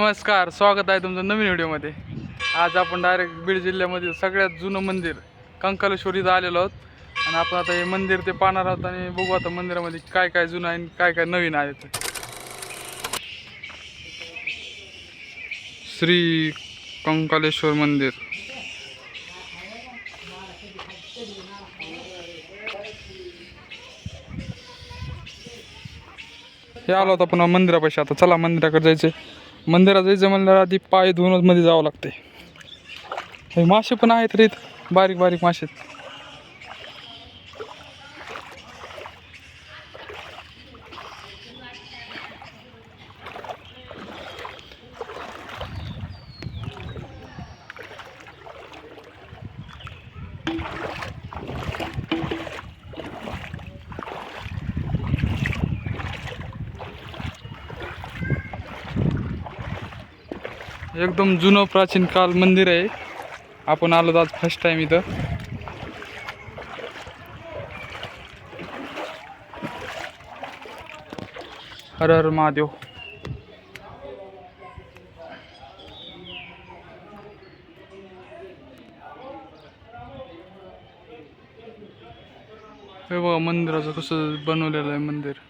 नमस्कार स्वागत आहे तुमचं नवीन व्हिडिओमध्ये. आज आपण डायरेक्ट बीड जिल्ह्यामधील सगळ्यात जुनं मंदिर कंकालेश्वर इथं आलेलो आहोत. आणि आपण आता हे मंदिर ते पाहणार आहोत आणि बघू आता मंदिरामध्ये काय काय जुनं आहे आणि काय काय नवीन आहे ते. श्री कंकालेश्वर मंदिर. हे आलो होतं पुन्हा मंदिरापाशी. आता चला मंदिराकडे जायचं. मंदिरात जायचं म्हणल्यावर आधी पाय धुवूनच मध्ये जावं लागते. हे मासे पण आहेत रे बारीक बारीक मासे एकदम जुनं प्राचीन काल मंदिर आहे. आपण आलो आज फर्स्ट टाइम इथं. हर हर महादेव. हे बघा मंदिराचं कसं बनवलेलं आहे मंदिर.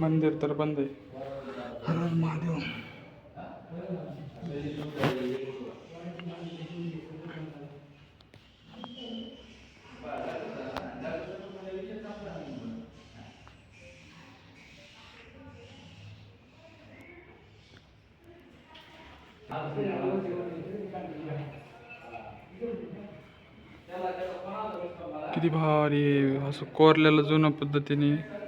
मंदिर तर बंद आहे. हर हर महादेव. किती भारी असं कोरलेलं जुन्या पद्धतीने.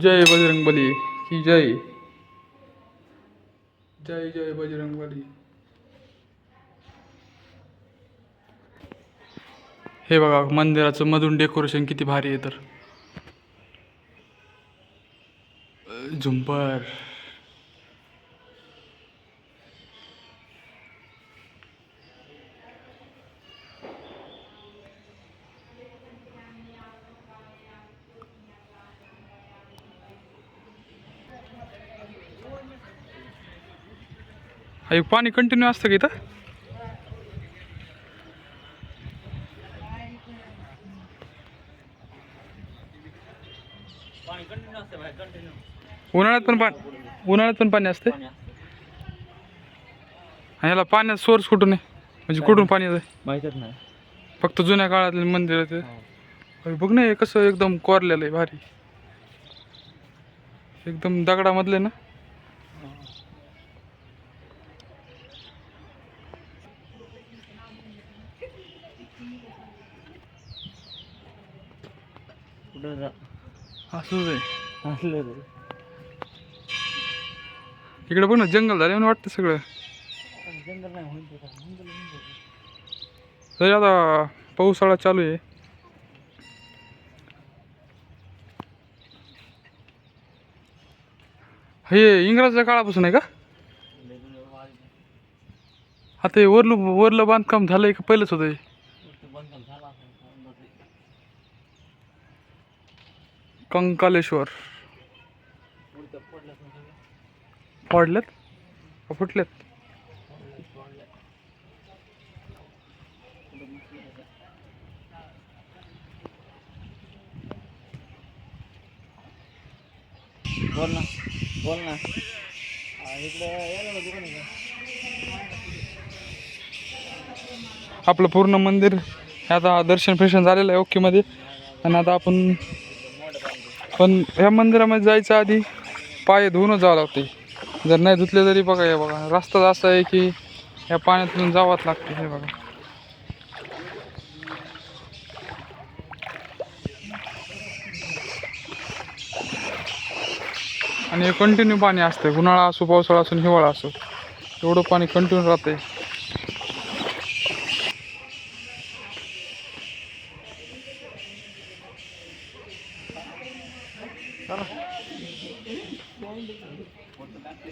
जय बजरंगबली की जय। जय जय बजरंगबली। हे बघा मंदिराचं मधून डेकोरेशन किती भारी आहे तर. झुंपर. हे पाणी कंटिन्यू असतं का इथं? उन्हाळ्यात पण पाणी उन्हाळ्यात पण पाणी असते आणि याला पाण्यात सोर्स कुठून आहे? म्हणजे कुठून पाणी येतं माहीतच नाही. फक्त जुन्या काळातले मंदिर आहे ते. अरे बघ ना हे कसं एकदम कोरलेलं आहे भारी. एकदम दगडामधले ना? कुठं असंच आहे असलं रे इकडे बघ ना जंगल झाले म्हणून वाटतं सगळं जंगल नाही होईल. जंगल. तरी आता पावसाळा चालू आहे हे इंग्रजच्या काळापासून आहे का आता हे वरलं वरलं बांधकाम झालंय का पहिलंच होतं हे? ते बांधकाम झालं असेल. अंदाजे. कंकालेश्वर. पडल्यात का फुटलेत? बोल ना बोल ना? आपलं पूर्ण मंदिर आता दर्शन फिर्शन झालेलं आहे ओकेमध्ये. आणि आता आपण पण ह्या मंदिरामध्ये जायच्या आधी पाय धुवूनच जावं लागते. जर नाही धुतले तरी बघा हे बघा. रस्ताच असा आहे की या पाण्यातून जावंच लागते हे बघा. आणि कंटिन्यू पाणी असतं. उन्हाळा असो पावसाळा असो हिवाळा असो. एवढं पाणी कंटिन्यू राहते Tara. Punta natin.